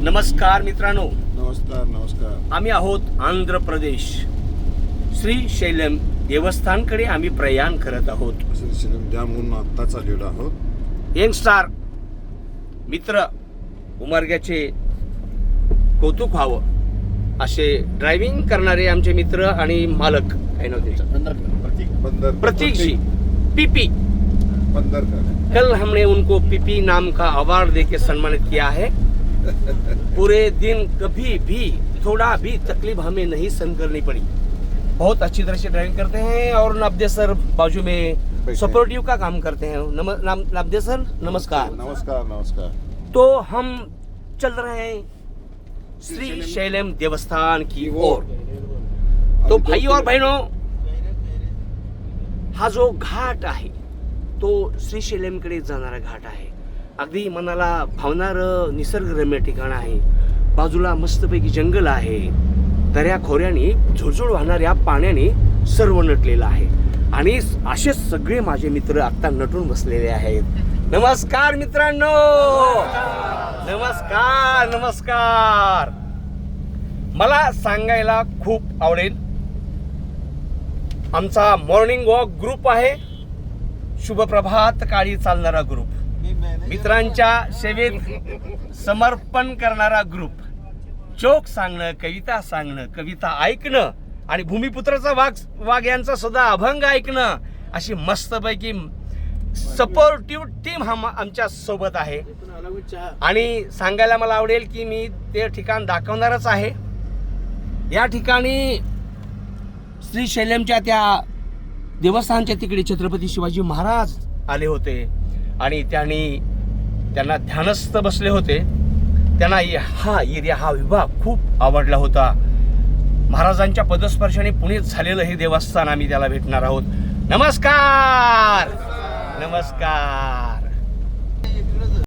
नमस्कार मित्रांनो. नमस्कार नमस्कार. आम्ही आहोत आंध्र प्रदेश. श्री शैलम देवस्थानकडे आम्ही प्रयाण करत आहोत. श्री आत्ताच आलेलो आहोत. यंगस्टार मित्र उमरग्याचे कौतुक व्हावं असे ड्रायव्हिंग करणारे आमचे मित्र आणि मालक काय नाव त्याचं? बंदर प्रतीक जी. पीपी कल हमने उनको पीपी नाम का अवार्ड देके सम्मानित किया है. पूरे दिन कभी भी थोड़ा भी तकलीफ हमें नहीं सहन करनी पड़ी। बहुत अच्छी तरह से ड्राइविंग करते हैं और नाबदे सर बाजू में। सपोर्टिव का काम करते हैं। नम, सर नमस्कार। नमस्कार नमस्कार। तो हम चल रहे हैं श्री शैलम देवस्थान की ओर। तो भाई और बहनों हा जो घाट आहे तो श्रीशैलमकडे जाणारा घाट आहे। अगदी मनाला भावणारं निसर्गरम्य ठिकाण आहे. बाजूला मस्तपैकी जंगल आहे. दऱ्या खोऱ्याने झुळझुळ वाहणाऱ्या पाण्याने सर्व नटलेलं आहे. आणि असे सगळे माझे मित्र आता नटून बसलेले आहेत. नमस्कार मित्रांनो! नमस्कार नमस्कार! मला सांगायला खूप आवडेल. आमचा मॉर्निंग वॉक ग्रुप आहे. शुभप्रभात काळी चालणारा ग्रुप. मित्रांच्या सेवेत समर्पण करणारा ग्रुप चोक सांगणं कविता सांगणं कविता ऐकणं आणि भूमिपुत्राचा वाघ वाघ यांचा सुद्धा अभंग ऐकणं अशी मस्तपैकी सपोर्टिव्ह टीम हा आमच्यासोबत आहे. आणि सांगायला मला आवडेल की मी ते ठिकाण दाखवणारच आहे. या ठिकाणी श्री शैलमच्या त्या देवस्थानच्या तिकडे छत्रपती शिवाजी महाराज आले होते. आणि त्यांनी त्यांना ध्यानस्थ बसले होते. त्यांना हा एरिया हा विभाग खूप आवडला होता. महाराजांच्या पदस्पर्शाने पुण्यात झालेलं हे देवस्थान आम्ही त्याला भेटणार आहोत. नमस्कार! नमस्कार!